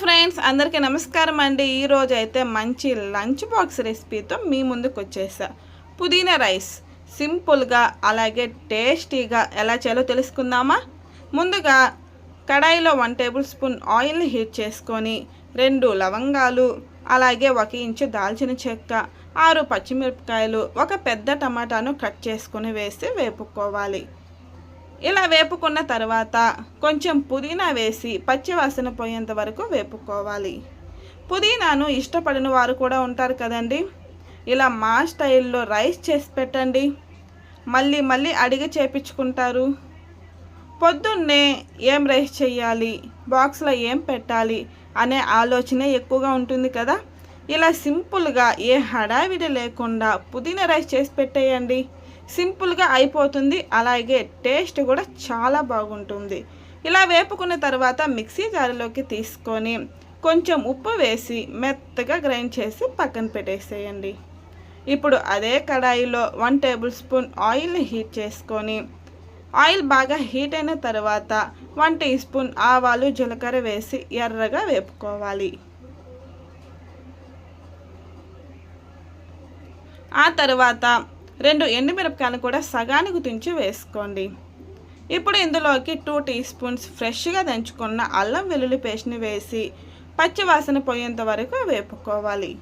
Friends అందరికీ నమస్కారం అండి. ఈరోజు అయితే మంచి లంచ్ బాక్స్ రెసిపీతో మీ ముందుకు వచ్చేసా. పుదీనా రైస్ సింపుల్గా అలాగే టేస్టీగా ఎలా చేయాలో తెలుసుకుందామా? ముందుగా కడాయిలో వన్ టేబుల్ స్పూన్ ఆయిల్ని హీట్ చేసుకొని రెండు లవంగాలు అలాగే ఒక ఇంచు దాల్చిన చెక్క ఆరు పచ్చిమిరపకాయలు ఒక పెద్ద టమాటాను కట్ చేసుకొని వేసి వేపుకోవాలి. ఇలా వేపుకున్న తర్వాత కొంచెం పుదీనా వేసి పచ్చివాసన పోయేంత వరకు వేపుకోవాలి. పుదీనాను ఇష్టపడిన వారు కూడా ఉంటారు కదండి. ఇలా మా స్టైల్లో రైస్ చేసి పెట్టండి. మళ్ళీ మళ్ళీ అడిగి చేపించుకుంటారు. పొద్దున్నే ఏం రైస్ చేయాలి బాక్స్లో ఏం పెట్టాలి అనే ఆలోచన ఎక్కువగా ఉంటుంది కదా. ఇలా సింపుల్గా ఏ హడావిడి లేకుండా పుదీనా రైస్ చేసి పెట్టేయండి. సింపుల్గా అయిపోతుంది. అలాగే టేస్ట్ కూడా చాలా బాగుంటుంది. ఇలా వేపుకున్న తర్వాత మిక్సీ జారులోకి తీసుకొని కొంచెం ఉప్పు వేసి మెత్తగా గ్రైండ్ చేసి పక్కన పెట్టేసేయండి. ఇప్పుడు అదే కడాయిలో వన్ టేబుల్ స్పూన్ ఆయిల్ని హీట్ చేసుకొని ఆయిల్ బాగా హీట్ అయిన తర్వాత వన్ టీ స్పూన్ ఆవాలు జీలకర్ర వేసి ఎర్రగా వేపుకోవాలి. ఆ తర్వాత రెండు ఎండుమిరపకాయలు కూడా సగానికి తుంచి వేసుకోండి. ఇప్పుడు ఇందులోకి టూ టీ స్పూన్స్ ఫ్రెష్గా దంచుకున్న అల్లం వెల్లుల్లి పేస్ట్ని వేసి పచ్చివాసన పోయేంత వరకు వేపుకోవాలి.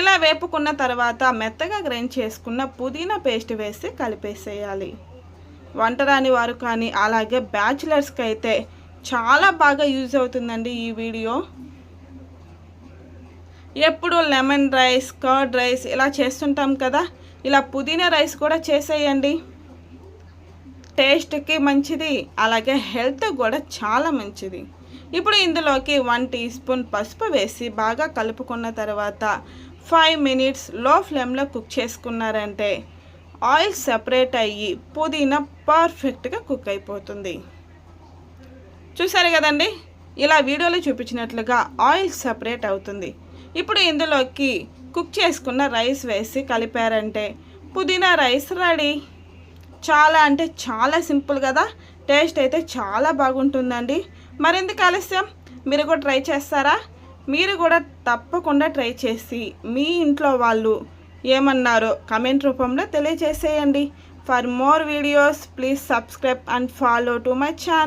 ఇలా వేపుకున్న తర్వాత మెత్తగా గ్రైండ్ చేసుకున్న పుదీనా పేస్ట్ వేసి కలిపేసేయాలి. వంట రాని వారు కానీ అలాగే బ్యాచిలర్స్కి అయితే చాలా బాగా యూజ్ అవుతుందండి ఈ వీడియో. ఎప్పుడు లెమన్ రైస్ కర్డ్ రైస్ ఇలా చేస్తుంటాం కదా. ఇలా పుదీనా రైస్ కూడా చేసేయండి. టేస్ట్కి మంచిది అలాగే హెల్త్ కూడా చాలా మంచిది. ఇప్పుడు ఇందులోకి వన్ టీ స్పూన్ పసుపు వేసి బాగా కలుపుకున్న తర్వాత ఫైవ్ మినిట్స్లో ఫ్లేమ్లో కుక్ చేసుకున్నారంటే ఆయిల్ సపరేట్ అయ్యి పుదీనా పర్ఫెక్ట్గా కుక్ అయిపోతుంది. చూసారు కదండి? ఇలా వీడియోలో చూపించినట్లుగా ఆయిల్ సపరేట్ అవుతుంది. ఇప్పుడు ఇందులోకి కుక్ చేసుకున్న రైస్ వేసి కలిపారంటే పుదీనా రైస్ రెడీ. చాలా అంటే చాలా సింపుల్ కదా. టేస్ట్ అయితే చాలా బాగుంటుందండి. మరెందుకు ఆలస్యం? మీరు కూడా ట్రై చేస్తారా? మీరు కూడా తప్పకుండా ట్రై చేసి మీ ఇంట్లో వాళ్ళు ఏమన్నారో కమెంట్ రూపంలో తెలియజేసేయండి. For more videos please subscribe and follow to my channel.